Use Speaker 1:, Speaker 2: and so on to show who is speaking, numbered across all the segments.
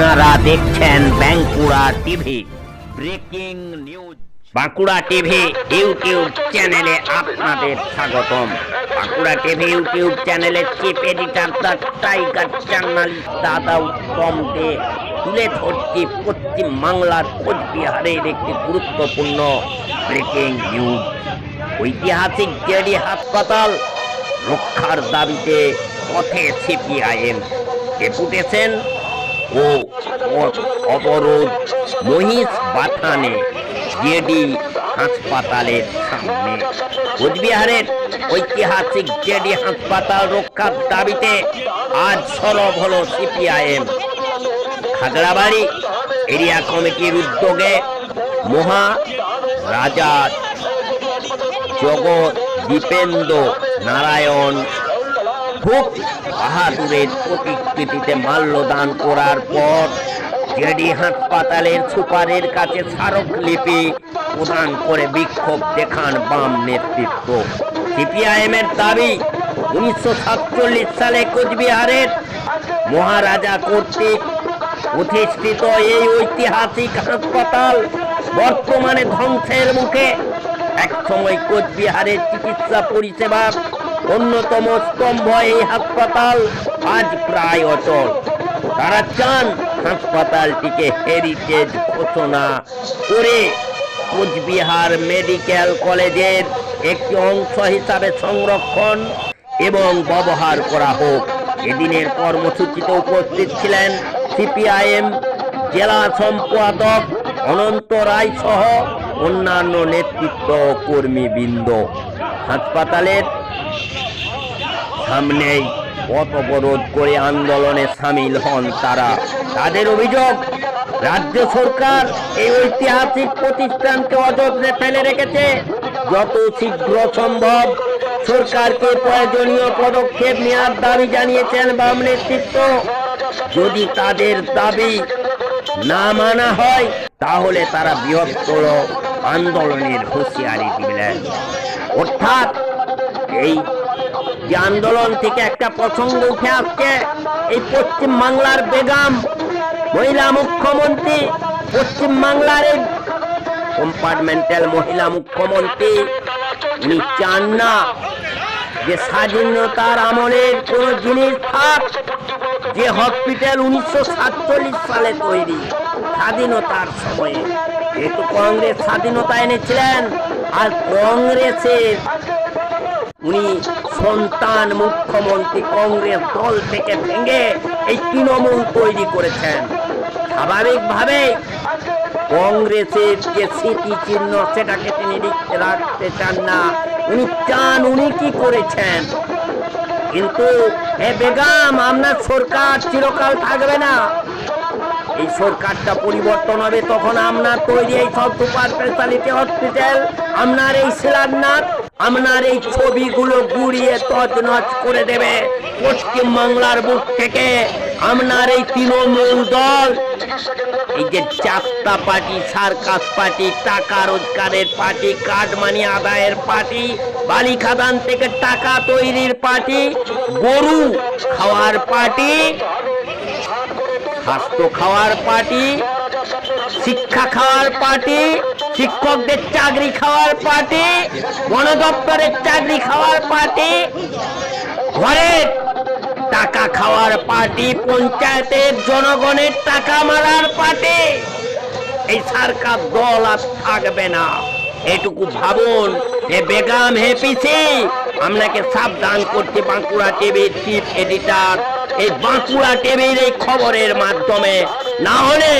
Speaker 1: আপনারা দেখছেন Bankura TV, breaking news. Bankura TV YouTube চ্যানেলে আপনাদের স্বাগতম। বাঁকুড়া টিভি ইউটিউব চ্যানেলের chief editor the tiger channel দাদা উত্তম দে, তুলে ধরছি পশ্চিম বাংলার কোচবিহারের একটি গুরুত্বপূর্ণ ব্রেকিং নিউজ। ঐতিহাসিক জেডি হাসপাতাল রক্ষার দাবিতে পথে সিপিআইএম। ডেপুটেশন ও অবরোধ মহিষ বাথানে জেডি হাসপাতালের সামনে। কোচবিহারের ঐতিহাসিক জেডি হাসপাতাল রক্ষার দাবিতে আজ সরব হল সিপিআইএম। খাগড়াবাড়ি এরিয়া কমিটির উদ্যোগে মহা রাজা জগৎ দীপেন্দ্র নারায়ণ খুব বাহাদুরের প্রতিকৃতিতে মাল্যদান করার পর জেডি হাসপাতালের সুপারের কাছে স্মারকলিপি প্রদান করে বিক্ষোভ দেখান বাম নেতৃত্ব। সিপিআইএম এর দাবি, উনিশশো সাতচল্লিশ সালে কোচবিহারের মহারাজা কর্তৃক প্রতিষ্ঠিত এই ঐতিহাসিক হাসপাতাল বর্তমানে ধ্বংসের মুখে। একসময় কোচবিহারের চিকিৎসা পরিষেবার অন্যতম স্তম্ভ এই হাসপাতাল আজ প্রায় অচল। তারা চান হাসপাতালটিকে হেরিটেজ ঘোষণা করে কোচবিহার মেডিকেল কলেজের একটি অংশ হিসাবে সংরক্ষণ এবং ব্যবহার করা হোক। এদিনের কর্মসূচিতে উপস্থিত ছিলেন সিপিআইএম জেলা সম্পাদক অনন্ত রায় সহ অন্যান্য নেতৃত্ব কর্মীবৃন্দ। হাসপাতালের সামনেই পথ অবরোধ করে আন্দোলনে সামিল হন তারা। তাদের অভিযোগ, রাজ্য সরকার এই ঐতিহাসিক প্রতিষ্ঠানকে অযত্নে ফেলে রেখেছে। যত শীঘ্র সম্ভব সরকারকে প্রয়োজনীয় পদক্ষেপ নেওয়ার দাবি জানিয়েছেন বাম নেতৃত্ব। যদি তাদের দাবি না মানা হয়, তাহলে তারা বৃহত্তর আন্দোলনের হুঁশিয়ারি দিলেন অর্থাৎ এই যে আন্দোলন থেকে একটা প্রসঙ্গ উঠে আসছে, এই পশ্চিম বাংলার বেগম, মহিলা মুখ্যমন্ত্রী, পশ্চিম বাংলার কম্পার্টমেন্টাল মহিলা মুখ্যমন্ত্রী, উনি চান না যে স্বাধীনতার আমলের কোন জিনিস থাক যে হসপিটাল উনিশশো সাতচল্লিশ সালে তৈরি, স্বাধীনতার সময়ে। যেহেতু কংগ্রেস স্বাধীনতা এনেছিলেন, আর কংগ্রেসের উনি সন্তান মুখ্যমন্ত্রী কংগ্রেস দল থেকে ভেঙে এই তৃণমূল তৈরি করেছেন। স্বাভাবিকভাবে কংগ্রেসের যে স্মৃতি চিহ্ন সেটাকে তিনি লিখতে রাখতে চান না। উনি চান উনি কি করেছেন? কিন্তু হে বেগম, আপনার সরকার চিরকাল থাকবে না। এই সরকারটা পরিবর্তন হবে তখন আপনার তৈরি এই সব সুপার স্পেশালিটি হসপিটাল, আপনার এই শিলান্যাস আপনার এই ছবিগুলো গুড়িয়ে তছনছ করে দেবে পশ্চিম বাংলার বুক থেকে। আপনার এই তৃণমূল দল, এই যে যাত্রা পার্টি, সার্কাস পার্টি, টাকা রোজগারের পার্টি কাঠ মানি আদায়ের পার্টি, বালি খাদান থেকে টাকা তৈরির পার্টি, গরু খাওয়ার পার্টি, স্বাস্থ্য খাওয়ার পার্টি, শিক্ষা খাওয়ার পার্টি শিক্ষকদের চাকরি খাওয়ার পার্টি বন দপ্তরের চাকরি খাওয়ার পার্টি, ঘরের টাকা খাওয়ার পার্টি, পঞ্চায়েতের জনগণের টাকা মারার পার্টি। এই সরকার দল আর থাকবে না। এটুকু ভাবুন, হে বেগম, হে পিসি, আপনাকে সাবধান করতে বাঁকুড়া টিভির চিফ এডিটর। এই বাঁকুড়া টিভির এই খবরের মাধ্যমে। না হলে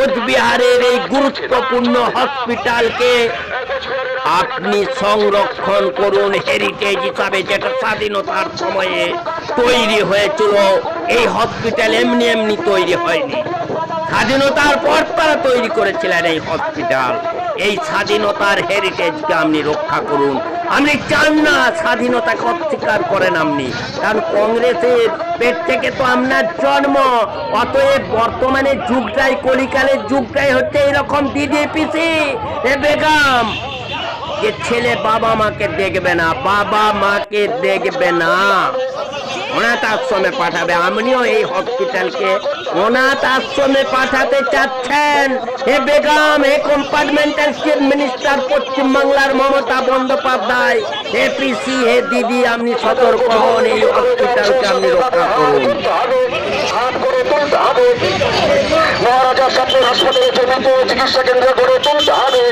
Speaker 1: কোচবিহারের এই গুরুত্বপূর্ণ হসপিটালকে আপনি সংরক্ষণ করুন হেরিটেজ হিসাবে যেটা স্বাধীনতার সময়ে তৈরি হয়েছিল। এই হসপিটাল এমনি এমনি তৈরি হয়নি। স্বাধীনতার পর তারা তৈরি করেছিলেন এই হসপিটাল। এই স্বাধীনতার হেরিটেজকে আপনি রক্ষা করুন। আপনি চান না স্বাধীনতাকে অস্বীকার করেন আপনি। কারণ কংগ্রেসের পেট থেকে তো আপনার জন্ম। অতএব বর্তমানে যুগটাই, কলিকালের যুগটাই হচ্ছে এরকম দিদি পিসি এ বেগম। যে ছেলে বাবা মাকে দেখবে না, বাবা মাকে দেখবে না। অনাথ আশ্রমে পাঠাবে। আপনিও এই হসপিটালকে অনাথ আশ্রমে পাঠাতে চাচ্ছেন। হে বেগম হে কম্পার্টমেন্টাল চিফ মিনিস্টার পশ্চিমবাংলার মমতা বন্দ্যোপাধ্যায়। হে পিসি হে দিদি, আপনি সতর্ক হন, এই হসপিটালকে আপনি রক্ষা করুন।
Speaker 2: মহারাজা হাসপাতালে চিকিৎসা কেন্দ্র করে তুলতে হবে।